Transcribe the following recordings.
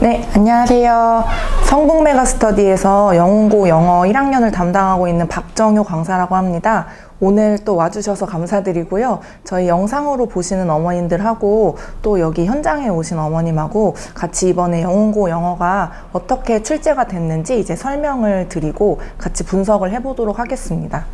네, 안녕하세요. 성북 메가스터디에서 영웅고 영어 1학년을 담당하고 있는 박정효 강사라고 합니다. 오늘 또 와주셔서 감사드리고요. 저희 영상으로 보시는 어머님들하고 또 여기 현장에 오신 어머님하고 같이 이번에 영웅고 영어가 어떻게 출제가 됐는지 이제 설명을 드리고 같이 분석을 해보도록 하겠습니다.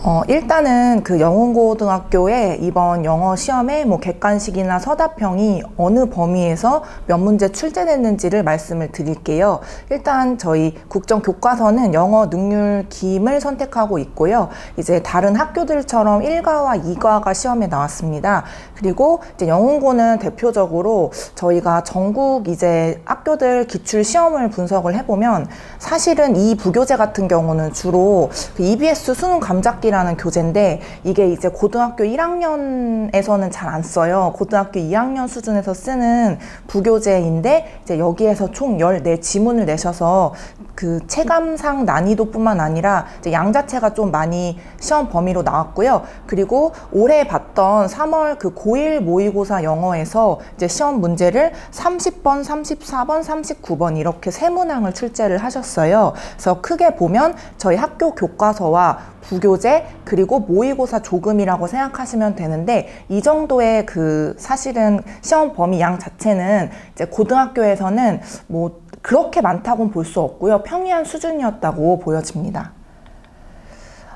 어, 일단은 그 영훈고등학교의 이번 영어 시험에 뭐 객관식이나 서답형이 어느 범위에서 몇 문제 출제됐는지를 말씀을 드릴게요. 일단 저희 국정 교과서는 영어 능률 기임을 선택하고 있고요. 이제 다른 학교들처럼 1과와 2과가 시험에 나왔습니다. 그리고 이제 영훈고는 대표적으로 저희가 전국 이제 학교들 기출 시험을 분석을 해보면 사실은 이 부교재 같은 경우는 주로 그 EBS 수능 감잡기 라는 교재인데 이게 이제 고등학교 1학년에서는 잘 안 써요. 고등학교 2학년 수준에서 쓰는 부교재인데 이제 여기에서 총 14 지문을 내셔서 그 체감상 난이도뿐만 아니라 양 자체가 좀 많이 시험 범위로 나왔고요. 그리고 올해 봤던 3월 그 고1 모의고사 영어에서 이제 시험 문제를 30번, 34번, 39번 이렇게 세 문항을 출제를 하셨어요. 그래서 크게 보면 저희 학교 교과서와 부교재 그리고 모의고사 조금이라고 생각하시면 되는데 이 정도의 그 사실은 시험 범위 양 자체는 이제 고등학교에서는 뭐 그렇게 많다고는 볼 수 없고요. 평이한 수준이었다고 보여집니다.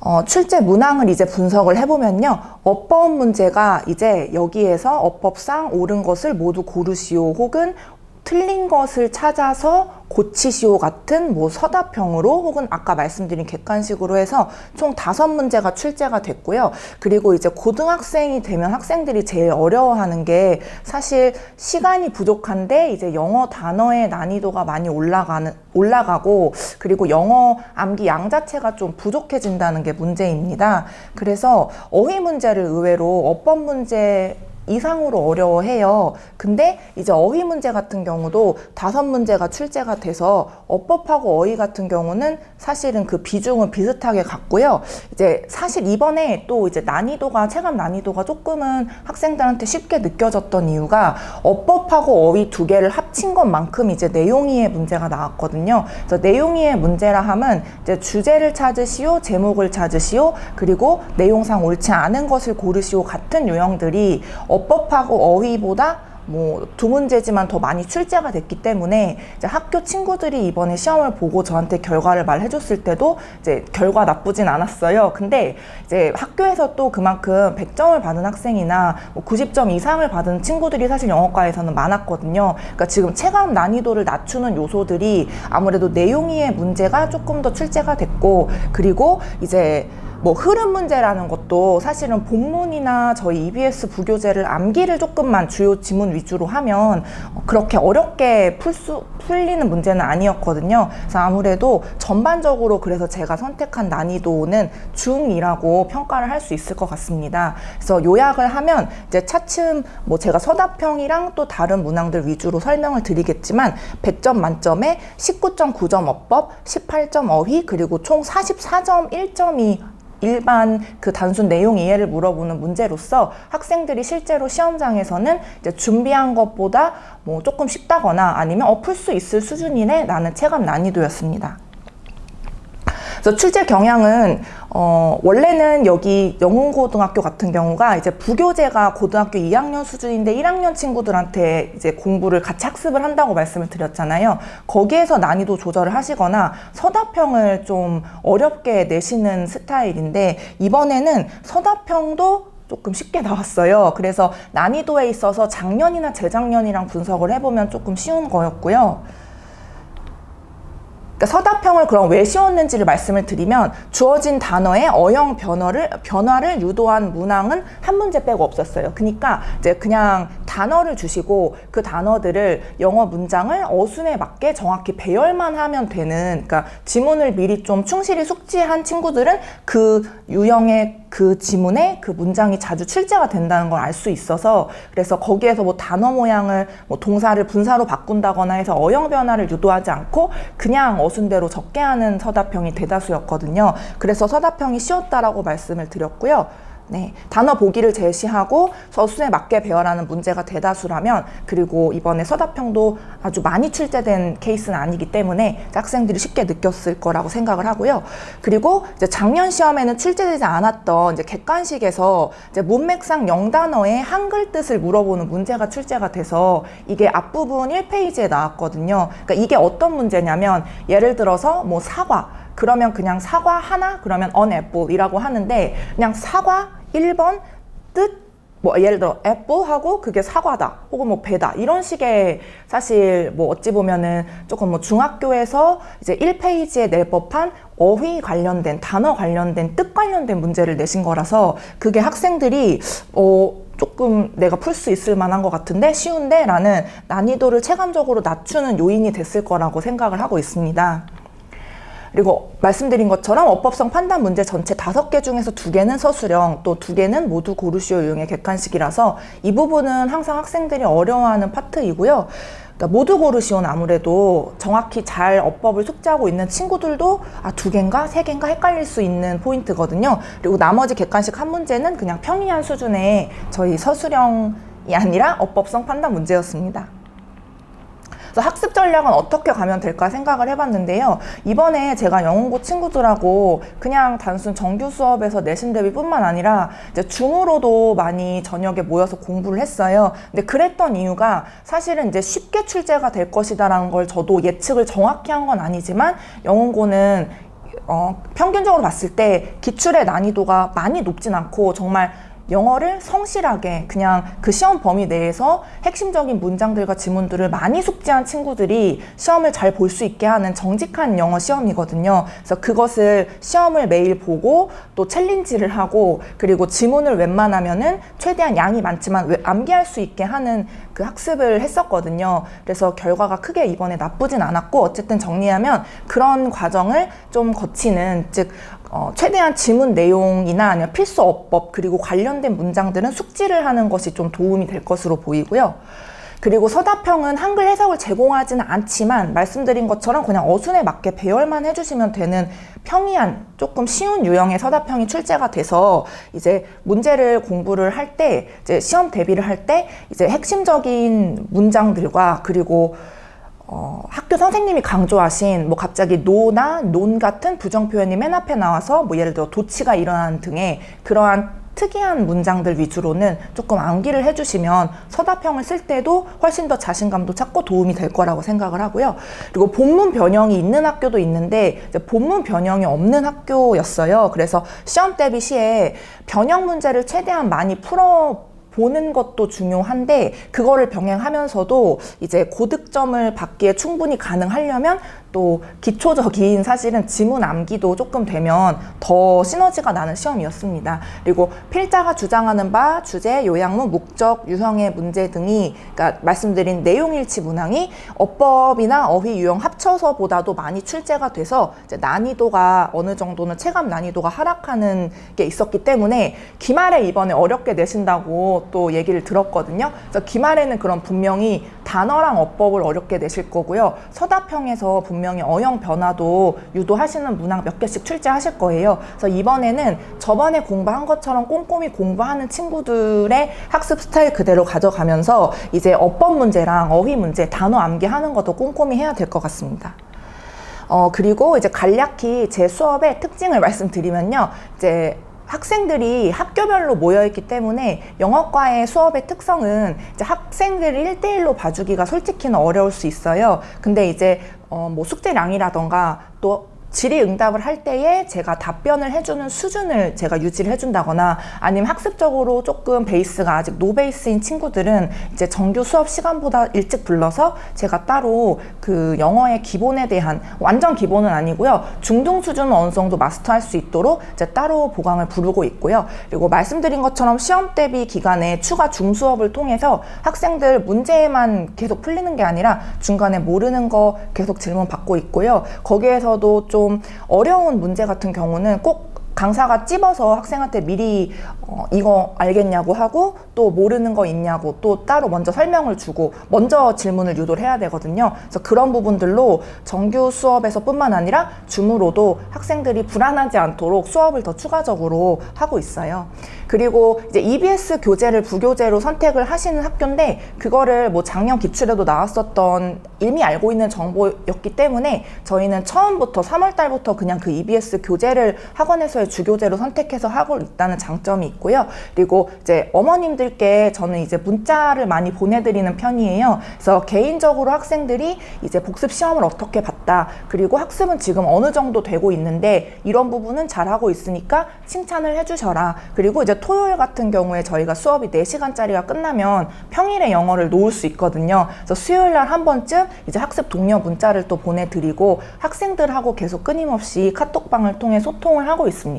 어, 출제 문항을 이제 분석을 해보면요. 어법 문제가 이제 여기에서 어법상 옳은 것을 모두 고르시오 혹은 틀린 것을 찾아서 고치시오 같은 뭐 서답형으로 혹은 아까 말씀드린 객관식으로 해서 총 다섯 문제가 출제가 됐고요. 그리고 이제 고등학생이 되면 학생들이 제일 어려워하는 게 사실 시간이 부족한데 이제 영어 단어의 난이도가 많이 올라가는 올라가고 그리고 영어 암기 양 자체가 좀 부족해진다는 게 문제입니다. 그래서 어휘 문제를 의외로 어법 문제 이상으로 어려워해요. 근데 이제 어휘 문제 같은 경우도 다섯 문제가 출제가 돼서 어법하고 어휘 같은 경우는 사실은 그 비중은 비슷하게 같고요. 이제 사실 이번에 또 이제 난이도가 체감 난이도가 조금은 학생들한테 쉽게 느껴졌던 이유가 어법하고 어휘 두 개를 합친 것만큼 이제 내용이의 문제가 나왔거든요. 그래서 내용이의 문제라 함은 이제 주제를 찾으시오, 제목을 찾으시오, 그리고 내용상 옳지 않은 것을 고르시오 같은 유형들이 어법하고 어휘보다 뭐 두 문제지만 더 많이 출제가 됐기 때문에 이제 학교 친구들이 이번에 시험을 보고 저한테 결과를 말해줬을 때도 이제 결과 나쁘진 않았어요. 근데 이제 학교에서 또 그만큼 100점을 받은 학생이나 뭐 90점 이상을 받은 친구들이 사실 영어과에서는 많았거든요. 그러니까 지금 체감 난이도를 낮추는 요소들이 아무래도 내용이의 문제가 조금 더 출제가 됐고 그리고 이제 뭐 흐름 문제라는 것도 사실은 본문이나 저희 EBS 부교재를 암기를 조금만 주요 지문 위주로 하면 그렇게 어렵게 풀 수, 풀리는 문제는 아니었거든요. 그래서 아무래도 전반적으로 그래서 제가 선택한 난이도는 중이라고 평가를 할 수 있을 것 같습니다. 그래서 요약을 하면 이제 차츰 뭐 제가 서답형이랑 또 다른 문항들 위주로 설명을 드리겠지만 100점 만점에 19.9점 어법, 18점 어휘, 그리고 총 44점 1점이 일반 그 단순 내용 이해를 물어보는 문제로서 학생들이 실제로 시험장에서는 이제 준비한 것보다 뭐 조금 쉽다거나 아니면 어, 풀 수 있을 수준이네 라는 체감 난이도였습니다. 그래서 출제 경향은 어, 원래는 여기 영훈고등학교 같은 경우가 이제 부교재가 고등학교 2학년 수준인데 1학년 친구들한테 이제 공부를 같이 학습을 한다고 말씀을 드렸잖아요. 거기에서 난이도 조절을 하시거나 서답형을 좀 어렵게 내시는 스타일인데 이번에는 서답형도 조금 쉽게 나왔어요. 그래서 난이도에 있어서 작년이나 재작년이랑 분석을 해보면 조금 쉬운 거였고요. 그러니까 서답형을 그럼 왜 씌웠는지를 말씀을 드리면 주어진 단어의 어형 변화를 변화를 유도한 문항은 한 문제 빼고 없었어요. 그러니까 이제 그냥 단어를 주시고 그 단어들을 영어 문장을 어순에 맞게 정확히 배열만 하면 되는 그러니까 지문을 미리 좀 충실히 숙지한 친구들은 그 유형의 그 지문에 그 문장이 자주 출제가 된다는 걸 알 수 있어서 그래서 거기에서 뭐 단어 모양을 뭐 동사를 분사로 바꾼다거나 해서 어형 변화를 유도하지 않고 그냥 어순대로 적게 하는 서답형이 대다수였거든요. 그래서 서답형이 쉬웠다라고 말씀을 드렸고요. 네, 단어 보기를 제시하고 서술에 맞게 배열하는 문제가 대다수라면 그리고 이번에 서답형도 아주 많이 출제된 케이스는 아니기 때문에 학생들이 쉽게 느꼈을 거라고 생각을 하고요. 그리고 이제 작년 시험에는 출제되지 않았던 이제 객관식에서 이제 문맥상 영단어의 한글 뜻을 물어보는 문제가 출제가 돼서 이게 앞부분 1페이지에 나왔거든요. 그러니까 이게 어떤 문제냐면 예를 들어서 뭐 사과 그러면 그냥 사과 하나 그러면 on apple이라고 하는데 그냥 사과 1번 뜻 뭐 예를 들어 애플 하고 그게 사과다 혹은 뭐 배다 이런 식의 사실 뭐 어찌 보면은 조금 뭐 중학교에서 이제 1페이지에 낼 법한 어휘 관련된 단어 관련된 뜻 관련된 문제를 내신 거라서 그게 학생들이 어 조금 내가 풀 수 있을 만한 것 같은데 쉬운데 라는 난이도를 체감적으로 낮추는 요인이 됐을 거라고 생각을 하고 있습니다. 그리고 말씀드린 것처럼 어법성 판단 문제 전체 다섯 개 중에서 두 개는 서술형, 또 두 개는 모두 고르시오 유형의 객관식이라서 이 부분은 항상 학생들이 어려워하는 파트이고요. 그러니까 모두 고르시오는 아무래도 정확히 잘 어법을 숙지하고 있는 친구들도 아, 두 개인가 세 개인가 헷갈릴 수 있는 포인트거든요. 그리고 나머지 객관식 한 문제는 그냥 평이한 수준의 저희 서술형이 아니라 어법성 판단 문제였습니다. 그래서 학습 전략은 어떻게 가면 될까 생각을 해봤는데요. 이번에 제가 영어고 친구들하고 그냥 단순 정규 수업에서 내신 대비뿐만 아니라 이제 줌으로도 많이 저녁에 모여서 공부를 했어요. 근데 그랬던 이유가 사실은 이제 쉽게 출제가 될 것이다라는 걸 저도 예측을 정확히 한 건 아니지만 영어고는 어, 평균적으로 봤을 때 기출의 난이도가 많이 높진 않고 정말 영어를 성실하게 그냥 그 시험 범위 내에서 핵심적인 문장들과 지문들을 많이 숙지한 친구들이 시험을 잘 볼 수 있게 하는 정직한 영어 시험이거든요. 그래서 그것을 시험을 매일 보고 또 챌린지를 하고 그리고 지문을 웬만하면은 최대한 양이 많지만 암기할 수 있게 하는 그 학습을 했었거든요. 그래서 결과가 크게 이번에 나쁘진 않았고 어쨌든 정리하면 그런 과정을 좀 거치는 즉 어, 최대한 지문 내용이나 아니면 필수 어법 그리고 관련된 문장들은 숙지를 하는 것이 좀 도움이 될 것으로 보이고요. 그리고 서답형은 한글 해석을 제공하지는 않지만 말씀드린 것처럼 그냥 어순에 맞게 배열만 해주시면 되는 평이한 조금 쉬운 유형의 서답형이 출제가 돼서 이제 문제를 공부를 할 때 이제 시험 대비를 할 때 이제 핵심적인 문장들과 그리고 어, 학교 선생님이 강조하신 뭐 갑자기 노나 논 같은 부정 표현이 맨 앞에 나와서 뭐 예를 들어 도치가 일어난 등의 그러한 특이한 문장들 위주로는 조금 암기를 해주시면 서답형을 쓸 때도 훨씬 더 자신감도 찾고 도움이 될 거라고 생각을 하고요. 그리고 본문 변형이 있는 학교도 있는데 본문 변형이 없는 학교였어요. 그래서 시험 대비 시에 변형 문제를 최대한 많이 풀어 보는 것도 중요한데 그거를 병행하면서도 이제 고득점을 받기에 충분히 가능하려면 또 기초적인 사실은 지문 암기도 조금 되면 더 시너지가 나는 시험이었습니다. 그리고 필자가 주장하는 바 주제, 요약문, 목적, 유형의 문제 등이 그러니까 말씀드린 내용일치 문항이 어법이나 어휘 유형 합쳐서 보다도 많이 출제가 돼서 이제 난이도가 어느 정도는 체감 난이도가 하락하는 게 있었기 때문에 기말에 이번에 어렵게 내신다고 또 얘기를 들었거든요. 그래서 기말에는 그런 분명히 단어랑 어법을 어렵게 내실 거고요. 서답형에서 분명 히 어형 변화도 유도하시는 문항 몇 개씩 출제하실 거예요. 그래서 이번에는 저번에 공부한 것처럼 꼼꼼히 공부하는 친구들의 학습 스타일 그대로 가져가면서 이제 어법 문제랑 어휘 문제, 단어 암기하는 것도 꼼꼼히 해야 될 것 같습니다. 어, 그리고 이제 간략히 제 수업의 특징을 말씀드리면요. 이제 학생들이 학교별로 모여있기 때문에 영어과의 수업의 특성은 이제 학생들을 1대1로 봐주기가 솔직히는 어려울 수 있어요. 근데 이제 어, 뭐 숙제량이라던가 또 질의응답을 할 때에 제가 답변을 해주는 수준을 제가 유지를 해준다거나 아니면 학습적으로 조금 베이스가 아직 노베이스인 친구들은 이제 정규 수업 시간보다 일찍 불러서 제가 따로 그 영어의 기본에 대한 완전 기본은 아니고요. 중등 수준은 어느 정도 마스터할 수 있도록 이제 따로 보강을 부르고 있고요. 그리고 말씀드린 것처럼 시험 대비 기간에 추가 중수업을 통해서 학생들 문제만 계속 풀리는 게 아니라 중간에 모르는 거 계속 질문 받고 있고요. 거기에서도 좀좀 어려운 문제 같은 경우는 꼭 강사가 찝어서 학생한테 미리 어, 이거 알겠냐고 하고 또 모르는 거 있냐고 또 따로 먼저 설명을 주고 먼저 질문을 유도를 해야 되거든요. 그래서 그런 부분들로 정규 수업에서뿐만 아니라 줌으로도 학생들이 불안하지 않도록 수업을 더 추가적으로 하고 있어요. 그리고 이제 EBS 교재를 부교재로 선택을 하시는 학교인데 그거를 뭐 작년 기출에도 나왔었던 이미 알고 있는 정보였기 때문에 저희는 처음부터 3월 달부터 그냥 그 EBS 교재를 학원에서 의 주교재로 선택해서 하고 있다는 장점이 있고요. 그리고 이제 어머님들께 저는 이제 문자를 많이 보내드리는 편이에요. 그래서 개인적으로 학생들이 이제 복습 시험을 어떻게 봤다. 그리고 학습은 지금 어느 정도 되고 있는데 이런 부분은 잘하고 있으니까 칭찬을 해주셔라. 그리고 이제 토요일 같은 경우에 저희가 수업이 4시간짜리가 끝나면 평일에 영어를 놓을 수 있거든요. 그래서 수요일 날 한 번쯤 이제 학습 동료 문자를 또 보내드리고 학생들하고 계속 끊임없이 카톡방을 통해 소통을 하고 있습니다.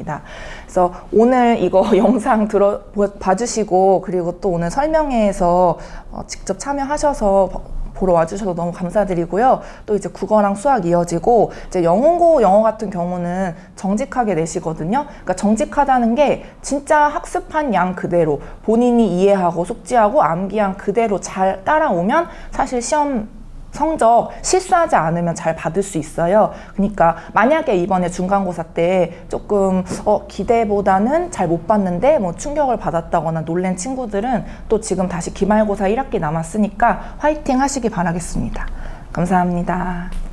그래서 오늘 이거 영상 들어 보- 봐주시고 그리고 또 오늘 설명회에서 어, 직접 참여하셔서 보러 와주셔서 너무 감사드리고요. 또 이제 국어랑 수학 이어지고 이제 영어고 영어 같은 경우는 정직하게 내시거든요. 그러니까 정직하다는 게 진짜 학습한 양 그대로 본인이 이해하고 숙지하고 암기한 그대로 잘 따라오면 사실 시험 성적 실수하지 않으면 잘 받을 수 있어요. 그러니까 만약에 이번에 중간고사 때 조금 어, 기대보다는 잘 못 봤는데 뭐 충격을 받았다거나 놀란 친구들은 또 지금 다시 기말고사 1학기 남았으니까 화이팅 하시기 바라겠습니다. 감사합니다.